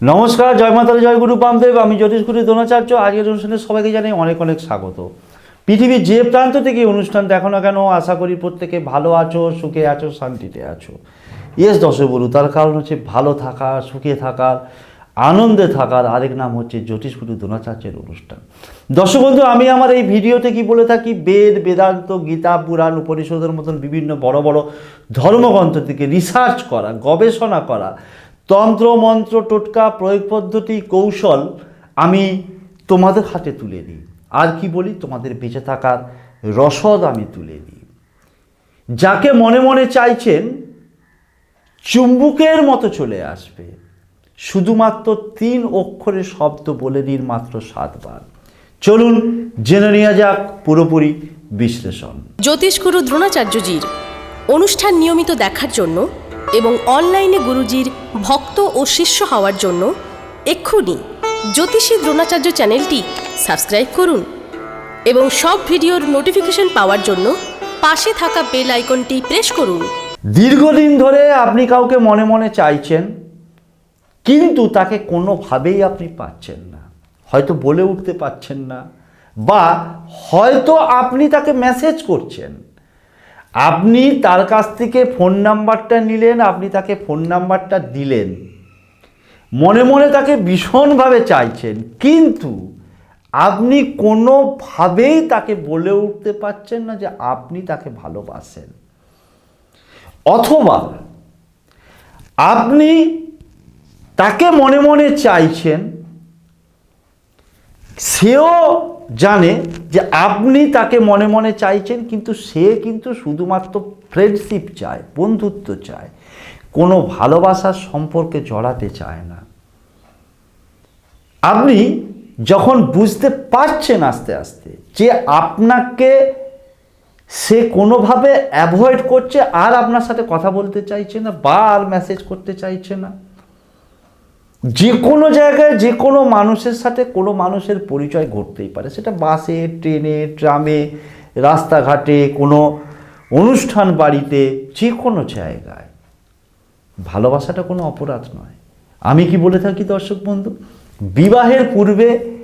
নমস্কার, জয় মাতারা জয় গুরু পামদেব আমি জ্যোতিষ গুরু দ্রোণাচার্য। আজকের অনুষ্ঠানে সবাইকে জানাই অনেক অনেক স্বাগত। পৃথিবীর যে প্রান্ত থেকে অনুষ্ঠান দেখো না কেন, আশা করি প্রত্যেকে ভালো আছো, সুখে আছো, শান্তিতে আছো। ইয়েস দর্শক বলু তার কারণ হচ্ছে ভালো থাকা, সুখে থাকার আনন্দে থাকার আরেক নাম হচ্ছে জ্যোতিষগুরু দ্রোণাচার্যের অনুষ্ঠান। দর্শক বন্ধু, আমি আমার এই ভিডিওতে কি বলে থাকি? বেদ, বেদান্ত, গীতা, পুরাণ, উপনিষদের মতন বিভিন্ন বড় বড় ধর্মগ্রন্থ থেকে রিসার্চ করা, গবেষণা করা তন্ত্র মন্ত্র টোটকা প্রয়োগ পদ্ধতি কৌশল আমি তোমাদের হাতে তুলে দিই। আর কি বলি? তোমাদের বেঁচে থাকার রসদ আমি তুলে দিই। যাকে মনে মনে চাইছেন, চুম্বুকের মতো চলে আসবে। শুধুমাত্র তিন অক্ষরের শব্দ বলে দিন মাত্র সাতবার। চলুন জেনে নেওয়া যাক পুরোপুরি বিশ্লেষণ। জ্যোতিষগুরু দ্রোণাচার্যজির অনুষ্ঠান নিয়মিত দেখার জন্য এবং অনলাইনে গুরুজির ভক্ত ও শিষ্য হওয়ার জন্য এক্ষুনি জ্যোতিষী দ্রোণাচার্য চ্যানেলটি সাবস্ক্রাইব করুন এবং সব ভিডিওর নোটিফিকেশন পাওয়ার জন্য পাশে থাকা বেল আইকনটি প্রেস করুন। দীর্ঘদিন ধরে আপনি কাউকে মনে মনে চাইছেন, কিন্তু তাকে কোনোভাবেই আপনি পাচ্ছেন না। হয়তো বলে উঠতে পারছেন না, বা হয়তো আপনি তাকে মেসেজ করছেন। আপনি তার কাছ থেকে ফোন নাম্বারটা নিলেন, আপনি তাকে ফোন নাম্বারটা দিলেন। মনে মনে তাকে ভীষণভাবে চাইছেন, কিন্তু আপনি কোনোভাবেই তাকে বলে উঠতে পারছেন না যে আপনি তাকে ভালোবাসেন। অথবা আপনি তাকে মনে মনে চাইছেন সেও জানে যে আপনি তাকে মনে মনে চাইছেন, কিন্তু সে কিন্তু শুধুমাত্র ফ্রেন্ডশিপ চায়, বন্ধুত্ব চায়, কোনো ভালোবাসার সম্পর্কে জড়াতে চায় না। আপনি যখন বুঝতে পারছেন আস্তে আস্তে যে আপনাকে সে কোনোভাবে অ্যাভয়েড করছে আর আপনার সাথে কথা বলতে চাইছে না, বা আর মেসেজ করতে চাইছে না যে কোনো জায়গায় যে কোনো মানুষের সাথে কোনো মানুষের পরিচয় ঘটতেই পারে। সেটা বাসে, ট্রেনে, ট্রামে, রাস্তাঘাটে, কোনো অনুষ্ঠান বাড়িতে, যে কোনো জায়গায়। ভালোবাসাটা কোনো অপরাধ নয়। আমি কি বলে থাকি দর্শক বন্ধু? বিবাহের পূর্বে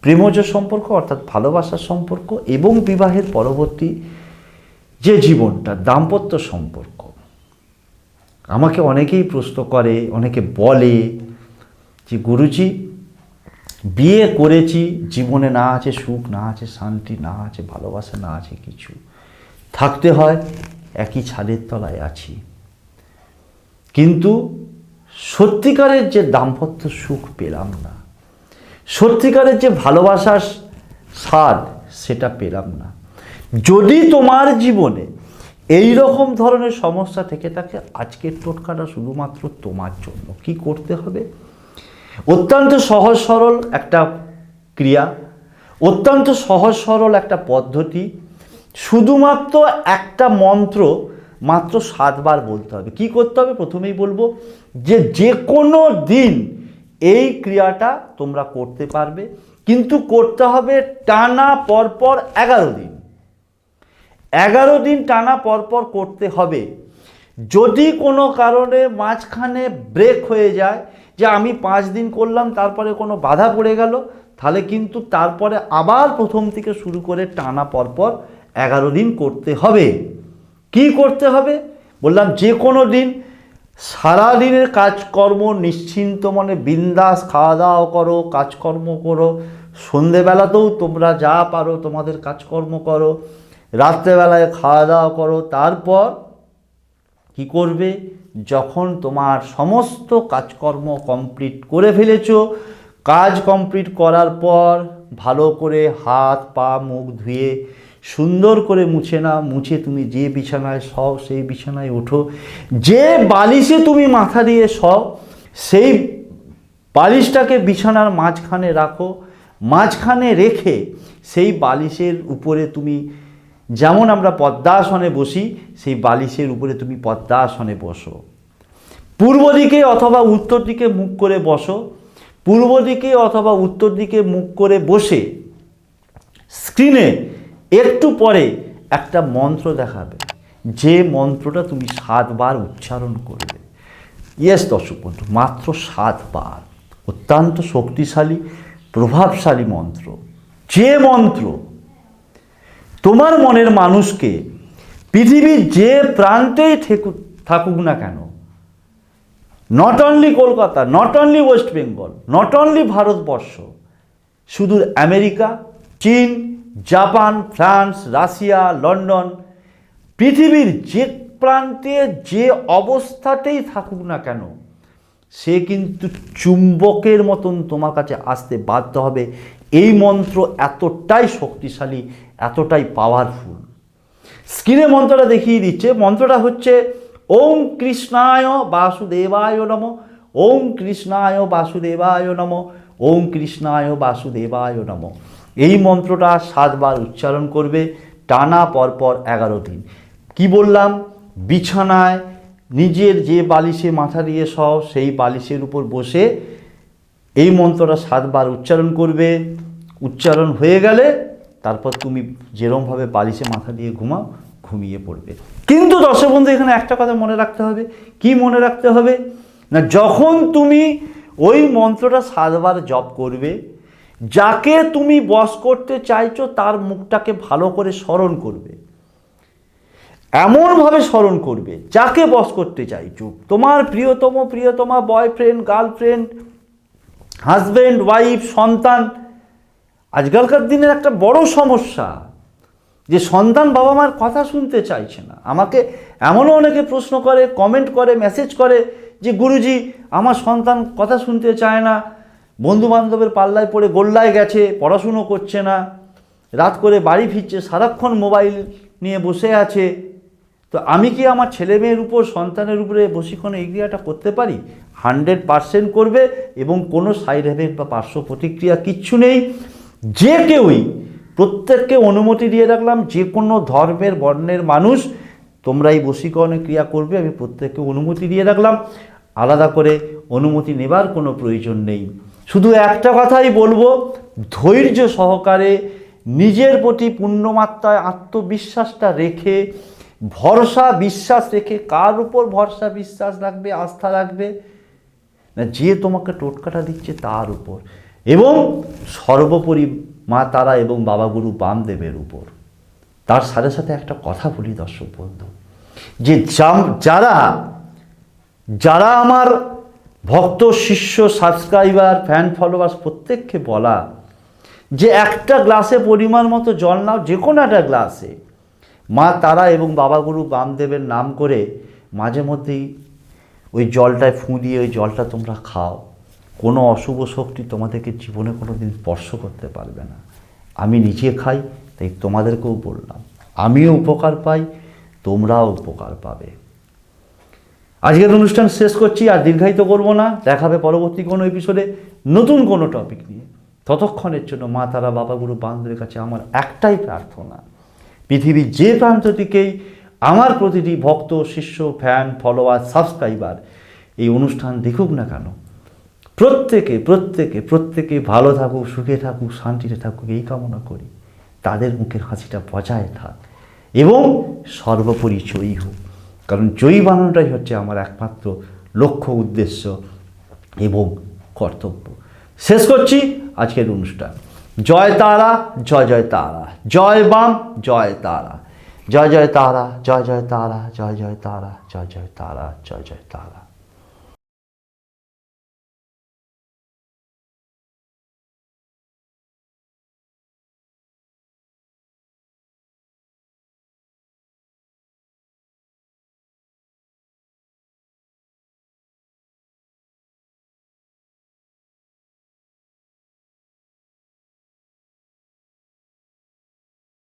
প্রেমজ সম্পর্ক অর্থাৎ ভালোবাসার সম্পর্ক এবং বিবাহের পরবর্তী যে জীবনটা, দাম্পত্য সম্পর্ক। আমাকে অনেকেই প্রশ্ন করে, অনেকে বলে যে গুরুজি, বিয়ে করেছি, জীবনে না আছে সুখ, না আছে শান্তি, না আছে ভালোবাসা, না আছে কিছু। থাকতে হয়, একই ছাদের তলায় আছি। কিন্তু সত্যিকারের যে দাম্পত্য সুখ পেলাম না, সত্যিকারের যে ভালোবাসার স্বাদ, সেটা পেলাম না। যদি তোমার জীবনে এই রকম ধরনের সমস্যা থেকে থাকে, আজকের টোটকাটা শুধুমাত্র তোমার জন্য। কি করতে হবে? অত্যন্ত সহজ সরল একটা ক্রিয়া, অত্যন্ত সহজ সরল একটা পদ্ধতি, শুধুমাত্র একটা মন্ত্র মাত্র সাতবার বলতে হবে। কি করতে হবে? প্রথমেই বলব যে যে কোনো দিন এই ক্রিয়াটা তোমরা করতে পারবে, কিন্তু করতে হবে টানা পরপর এগারো দিন। এগারো দিন টানা পরপর করতে হবে। যদি কোনো কারণে মাঝখানে ব্রেক হয়ে যায় যে আমি পাঁচ দিন করলাম, তারপরে কোনো বাধা পড়ে গেল, তাহলে কিন্তু তারপরে আবার প্রথম থেকে শুরু করে টানা পরপর এগারো দিন করতে হবে। কি করতে হবে? বললাম যে কোনো দিন, সারাদিনের কাজকর্ম নিশ্চিন্ত মনে, বিন্দাস খাওয়া দাওয়া করো, কাজকর্ম করো। সন্ধেবেলাতেও তোমরা যা পারো তোমাদের কাজকর্ম করো। রাত্রেবেলায় খাওয়া দাওয়া করো। তারপর কি করবে? যখন তোমার সমস্ত কাজকর্ম কমপ্লিট করে ফেলেছো, কাজ কমপ্লিট করার পর ভালো করে হাত, পা, মুখ ধুয়ে সুন্দর করে মুছে না মুছে তুমি যে বিছানায় শও, সেই বিছানায় ওঠো। যে বালিশে তুমি মাথা দিয়ে শও, সেই বালিশটাকে বিছানার মাঝখানে রাখো, মাঝখানে রেখে সেই বালিশের উপরে তুমি যেমন আমরা পদ্মাসনে বসি, সেই বালিশের উপরে তুমি পদ্মাসনে বসো। পূর্ব দিকে অথবা উত্তর দিকে মুখ করে বসো। পূর্ব দিকে অথবা উত্তর দিকে মুখ করে বসে স্ক্রিনে একটু পরে একটা মন্ত্র দেখাবে। যে মন্ত্রটা তুমি সাতবার উচ্চারণ করবে। ইয়েস দর্শক বন্ধু, মাত্র সাতবার। অত্যন্ত শক্তিশালী, প্রভাবশালী মন্ত্র। যে মন্ত্র তোমার মনের মানুষকে পৃথিবীর যে প্রান্তেই থেকু থাকুক না কেন not only Kolkata not only West Bengal not only Bharatvarsha, শুধু আমেরিকা, চীন, জাপান, ফ্রান্স, রাশিয়া, লন্ডন, পৃথিবীর যে প্রান্তে যে অবস্থাতেই থাকুক না কেন, সে কিন্তু চুম্বকের মতন তোমার কাছে আসতে বাধ্য হবে। এই মন্ত্র এতটাই শক্তিশালী এতটাই পাওয়ারফুল স্ক্রিনে মন্ত্রটা দেখিয়ে দিচ্ছে, মন্ত্রটা হচ্ছে, ওম কৃষ্ণায় বাসুদেবায় নম, ওম কৃষ্ণায় বাসুদেবায় নম, ওম কৃষ্ণায় বাসুদেবায় নম। এই মন্ত্রটা সাতবার উচ্চারণ করবে, টানা পরপর এগারো দিন। কি বললাম? বিছানায় নিজের যে বালিশে মাথা দিয়ে সহ সেই বালিশের উপর বসে এই মন্ত্রটা সাতবার উচ্চারণ করবে। উচ্চারণ হয়ে গেলে তারপর তুমি যেরমভাবে বালিশে মাথা দিয়ে ঘুমাও, ঘুমিয়ে পড়বে। কিন্তু দর্শক বন্ধু এখানে একটা কথা মনে রাখতে হবে। কি মনে রাখতে হবে? না, যখন তুমি ওই মন্ত্রটা সাতবার জপ করবে, যাকে তুমি বশ করতে চাইছো, তার মুখটাকে ভালো করে স্মরণ করবে। এমনভাবে স্মরণ করবে, যাকে বস করতে চাইছো। তোমার প্রিয়তম, প্রিয়তমা বয়ফ্রেন্ড গার্লফ্রেন্ড হাজব্যান্ড ওয়াইফ সন্তান আজকালকার দিনের একটা বড় সমস্যা, যে সন্তান বাবা মার কথা শুনতে চাইছে না। আমাকে এমনও অনেকে প্রশ্ন করে কমেন্ট করে মেসেজ করে যে, গুরুজি, আমার সন্তান কথা শুনতে চায় না। বন্ধু বান্ধবের পাল্লায় পড়ে গোল্লায় গেছে, পড়াশুনো করছে না। রাত করে বাড়ি ফিরছে, সারাক্ষণ মোবাইল নিয়ে বসে আছে। তো আমি কি আমার ছেলে মেয়ের উপর, সন্তানের উপরে বসিক্ষণ এই ক্রিয়াটা করতে পারি? হান্ড্রেড পারসেন্ট করবে এবং কোনো সাইড এফেক্ট বা পার্শ্ব প্রতিক্রিয়া কিচ্ছু নেই। যে কেউই প্রত্যেককে অনুমতি দিয়ে রাখলাম, যে কোনো ধর্মের, বর্ণের মানুষ তোমরা এই বশীকরণের ক্রিয়া করবে, আমি প্রত্যেককে অনুমতি দিয়ে রাখলাম। আলাদা করে অনুমতি নেবার কোনো প্রয়োজন নেই। শুধু একটা কথাই বলব, ধৈর্য সহকারে নিজের প্রতি পূর্ণমাত্রায় আত্মবিশ্বাসটা রেখে, ভরসা বিশ্বাস রেখে, কার উপর ভরসা বিশ্বাস রাখবে, আস্থা রাখবে, না যে তোমাকে টোটকাটা দিচ্ছে তার উপর। এবং সর্বোপরি মা তারা এবং বাবা গুরু বামদেবের উপর। তার সাথে সাথে একটা কথা বলি দর্শক বন্ধু, যে যারা যারা আমার ভক্ত, শিষ্য, সাবস্ক্রাইবার ফ্যান ফলোয়ার্স প্রত্যেককে বলা যে একটা গ্লাসে পরিমাণ মতো জল নাও, যে কোনো একটা গ্লাসে। মা তারা এবং বাবা গুরু বামদেবের নাম করে মাঝে মধ্যেই ওই জলটায় ফুঁ দিয়ে ওই জলটা তোমরা খাও। কোনো অশুভ শক্তি তোমাদেরকে জীবনে কোনো দিন স্পর্শ করতে পারবে না। আমি নিজে খাই, তাই তোমাদেরকেও বললাম। আমিও উপকার পাই, তোমরাও উপকার পাবে। আজকের অনুষ্ঠান শেষ করছি, আর দীর্ঘায়িত করব না। দেখাবে পরবর্তী কোনো এপিসোডে নতুন কোনো টপিক নিয়ে। ততক্ষণের জন্য মা, তারা, বাবা, গুরু বান্ধবের কাছে আমার একটাই প্রার্থনা, পৃথিবীর যে প্রান্ত থেকেই আমার প্রতিটি ভক্ত, শিষ্য ফ্যান ফলোয়ার সাবস্ক্রাইবার এই অনুষ্ঠান দেখুক না কেন প্রত্যেকে প্রত্যেকে প্রত্যেকে ভালো থাকুক, সুখে থাকুক, শান্তিতে থাকুক, এই কামনা করি। তাদের মুখের হাসিটা বজায় থাক এবং সর্বোপরি জয়ী হোক। কারণ জয়ী বানানোটাই হচ্ছে আমার একমাত্র লক্ষ্য, উদ্দেশ্য এবং কর্তব্য। শেষ করছি আজকের অনুষ্ঠান। জয় তারা, জয় জয় তারা। জয় বাম, জয় তারা। জয় জয় তারা, জয় জয় তারা, জয় জয় তারা, জয় জয় তারা, জয় জয় তারা।